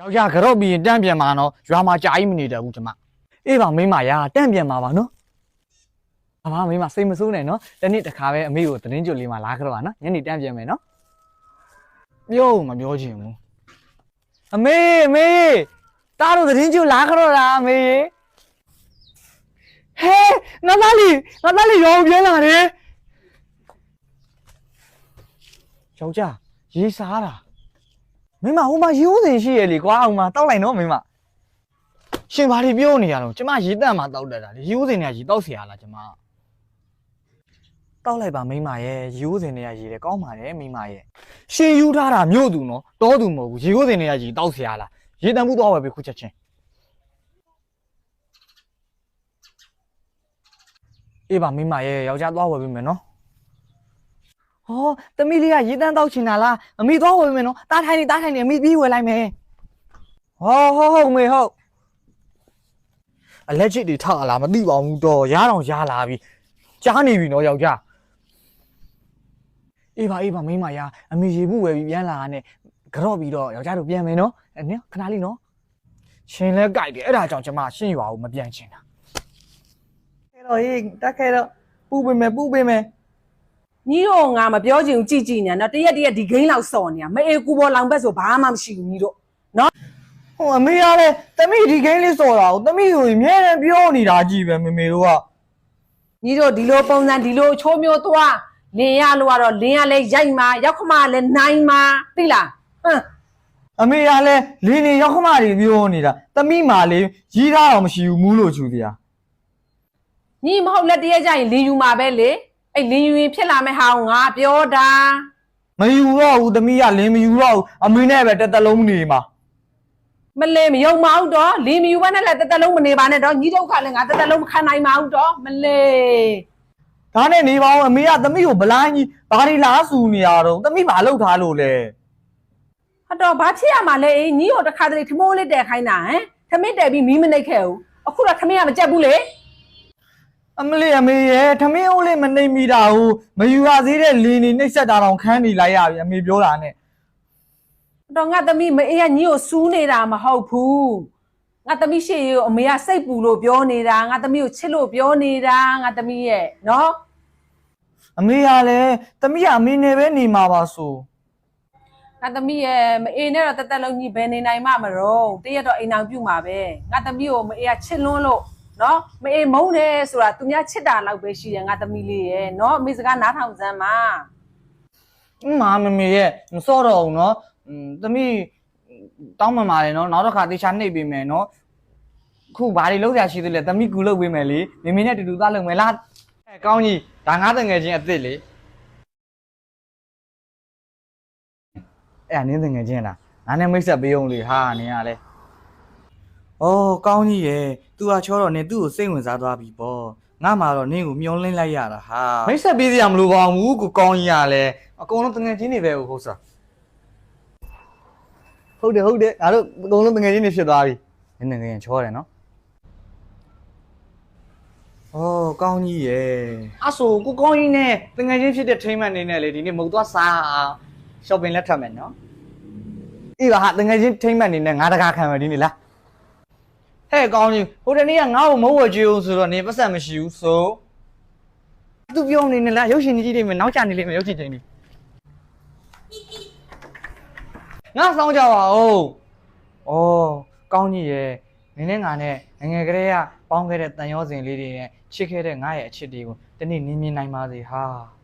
ယောက်ျားကတော့ပြီးရင်တန့်ပြန်ပါနော်ရွာမှာကြာကြီးမနေတတ်ဘူးကျမအေးပါမိမရာတန့်ပြန်ပါပါနော်အမမိမစိတ်မဆိုးနဲ့နော်တနေ့တစ်ခါပဲအမေကိုသတင်းကြိုလေးမှလာကြတော့ပါနော်ညနေတန့်ပြန်မယ်နော်ပြောမပြောချင်ဘူးအမေအမေတားတို့သတင်းကြိုလာကြတော့တာအမေဟဲငါသားလေးငါသားလေးရောပြန်လာတယ်ယောက်ျားရေးစားတာ မင်းမဟိုမှာရိုးစင်ရှိရလေကွာအောင်မတောက်လိုက်နော်မင်းမရှင်ဘာတွေပြောနေရတော့ကျမရေတက်မှာတောက်တတ်တာလေရိုးစင်တွေကရေတောက်เสียရလားကျမတောက်လိုက်ပါမိမရဲ့ရိုးစင်တွေကရေတယ်ကောင်းပါတယ်မိမရဲ့ရှင်ယူထားတာမြို့သူနော်တောသူမဟုတ်ဘူးရိုးစင်တွေကရေတောက်เสียရလားရေတံမှုတော့ဝယ်ပြီခုချက်ချင်းအေးပါမိမရဲ့ယောက်ျားသွားဝယ်ပြီမယ်နော် ဟောတမီးလေးကရေတန်းတောက်ချင်တာလားအမိသွားဝယ်မယ်နော်တားထိုင်နေတားထိုင်နေအမိပြီးဝယ်လိုက်မယ်ဟောဟုတ်ဟုတ်မေဟုတ်အလက်ချစ်တွေထောက်လာမသိပါဘူးတော့ရတော့ရလာပြီကြားနေပြီနော်ယောက်ျားအေးပါအေးပါမိမရအမိရေဘူးဝယ်ပြီးပြန်လာတာနဲ့ကြော့ပြီးတော့ယောက်ျားတို့ပြန်မယ်နော်အဲနော်ခဏလေးနော်ရှင်လဲကြိုက်တယ်အဲ့ဒါကြောင့်ကျမရှင်းရွာကိုမပြန်ချင်တာခဲတော့ဟေးတက်ခဲတော့ပူပေးမယ်ပူပေးမယ် ညီတို့ငါမပြောချင်ဘူးကြည်ကြည်ညာနော်တရက်တရက်ဒီဂိမ်းလောက်စော်နေတာမအေကူပေါ်လောင်ဘက်ဆိုဘာမှမရှိဘူးညီတို့ဟိုအမေကလည်းတမိဒီဂိမ်းလေးစော်တာကိုတမိဆိုရင်အမြဲတမ်းပြောနေတာကြည့်ပဲမေမေတို့ကညီတို့ဒီလိုပုံစံဒီလိုအချိုးမျိုးသွားလင်ရလို့ကတော့လင်ရလဲရိုက်မှာရောက်ခမကလည်းနိုင်မှာသိလားဟမ်အမေကလည်းလင်းနေရောက်ခမတွေပြောနေတာတမိမာလေးကြီးသားတော့မရှိဘူးမူးလို့ချူတရားညီမဟုတ်လက်တရက်ကြရင်လင်ယူမှာပဲလေ အဲ့လင်ယူရင်ဖြစ်လာမယ့်ဟာကိုငါပြောတာမယူတော့ဘူးတမိကလင်းမယူတော့ဘူးအမေနဲ့ပဲတက်တက်လုံးနေမှာမလဲမယုံမအောင်တော့လင်မယူဘဲနဲ့လည်းတက်တက်လုံးမနေပါနဲ့တော့ညီတို့ကလည်းငါတက်တက်လုံးမခံနိုင်ပါဘူးတော့မလဲဒါနဲ့နေပါဦးအမေကတမိကိုဗလိုင်းကြီးဘာတွေလားဆူနေရတော့တမိဘာလောက်ထားလို့လဲဟာတော့ဘာဖြစ်ရမှာလဲအေးညီတို့တစ်ခါတလေထမိုးလေးတဲခိုင်းတာဟမ်ထမင်းတဲပြီးမီးမနှိပ်ခဲ့ဘူးအခုတော့ထမင်းကမကြက်ဘူးလေ အမလေးအမေရဲ့ထမင်းအိုးလေးမနှိမ့်မိတာဘူးမယူရသေးတဲ့လင်းနေနှိမ့်ဆက်တာတော့ခန်းနေလိုက်ရပြီအမေပြောတာနဲ့တော့ငါသမီးမအေးကညီကိုစူးနေတာမဟုတ်ဘူးငါသမီးရှေ့ကိုအမေကစိတ်ပူလို့ပြောနေတာငါသမီးကိုချစ်လို့ပြောနေတာငါသမီးရဲ့နော်အမေကလည်းတမိကအမေနဲ့ပဲနေမှာပါဆိုငါသမီးရဲ့မအေးနဲ့တော့တက်တက်လုံးညီဘယ်နေနိုင်မှမတော့တရက်တော့အိမ်အောင်ပြုတ်မှာပဲငါသမီးကိုမအေးကချစ်လွန်းလို့ နော်မအေးမုန်းတယ်ဆိုတာသူများချစ်တာလောက်ပဲရှိတယ်ငါသမီးလေးရဲ့နော်အမေစကားနားထောင်စမ်းပါအင်းမမမေရဲ့မစော့တော့ဘူးနော်อืมတမိတောင်းမှမာတယ်နော်နောက်တစ်ခါတေချာနှိပ်ပေးမယ်နော်ခုဘာတွေလုပ်ရရှိသေးလဲတမိကူလုပ်ပေးမယ်လေမေမေနဲ့တူတူသားလုပ်မယ်လားအဲကောင်းကြီးဒါငါတငယ်ချင်းအစ်စ်လေအဲ့အနင်းတငယ်ချင်းလားငါနဲ့မိတ်ဆက်ပေးအောင်လေဟာနင်ကလေ ဩကောင်းကြီးရဲ့ तू ကချောတော့နင်သူ့ကိုစိတ်ဝင်စားသွားပြီပေါ့ငါမှတော့နင်းကိုမျောလင်းလိုက်ရတာဟာမိတ်ဆက်ပေးစရာမလိုပါဘူးကိုကောင်းကြီးကလည်းအကုန်လုံးတငယ်ချင်းတွေပဲဟုတ်စားဟုတ်တယ်ဟုတ်တယ်ငါတို့အကုန်လုံးတငယ်ချင်းတွေဖြစ်သွားပြီနင်းငယ်ချင်းချောတယ်နော်အော်ကောင်းကြီးရဲ့အဆိုကိုကောင်းကြီးနဲ့တငယ်ချင်းဖြစ်တဲ့ထိမ့်မှန်နေနဲ့လေဒီနေ့မဟုတ်သွားစားအောင် shopping လက်ထပ်မယ်နော်အေးပါဟာတငယ်ချင်းထိမ့်မှန်နေနဲ့ငါတကားခံမယ်ဒီနေ့လား ဟဲ့ကောင်းကြီးဟိုတနေ့ကငါ့ကိုမဟုတ်ဝကြည့်အောင်ဆိုတော့နေပတ်စံမရှိဘူးဆိုသူပြောနေနေလားရုပ်ရှင်ကြီးတွေမယ်နောက်ကျနေလိမ့်မယ်ရုပ်ရှင်ချင်းတွေငါစောင်းကြပါဦး။အော်ကောင်းကြီးရဲ့နင်းနဲ့ငါနဲ့ငယ်ငယ်ကလေးကပေါင်းခဲ့တဲ့တန်ရောစင်လေးတွေနဲ့ချစ်ခဲ့တဲ့ငါရဲ့အချစ်တွေကိုတနေ့နင်းမြင်နိုင်ပါစေဟာ။